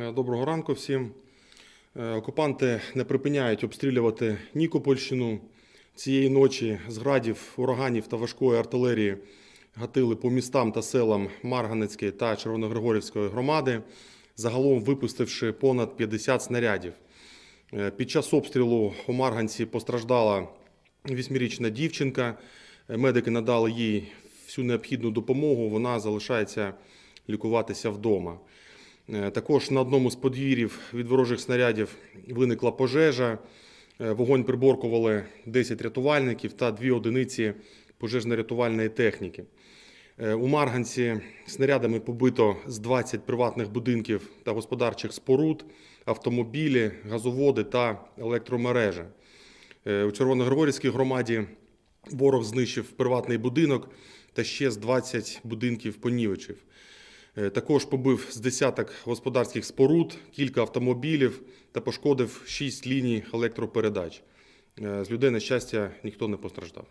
Е, Доброго ранку всім. Е, Окупанти не припиняють обстрілювати Нікопольщину. Цієї ночі з градів, ураганів та важкої артилерії гатили по містам та селам Марганецької та Червоногригорівської громади, загалом випустивши понад 50 снарядів. Е, Під час обстрілу у Марганці постраждала вісьмирічна дівчинка. Медики надали їй всю необхідну допомогу. Вона залишається лікуватися вдома. Е, Також на одному з подвір'їв від ворожих снарядів виникла пожежа. Е, Вогонь приборкували 10 рятувальників та дві одиниці пожежно-рятувальної техніки. Е, У Марганці снарядами побито з 20 приватних будинків та господарчих споруд, автомобілі, газоводи та електромережі. У Червоногригорівській громаді ворог знищив приватний будинок та ще з 20 будинків понівечив. Е, Також побив з десяток господарських споруд, кілька автомобілів та пошкодив шість ліній електропередач. Е, З людей, на щастя, ніхто не постраждав.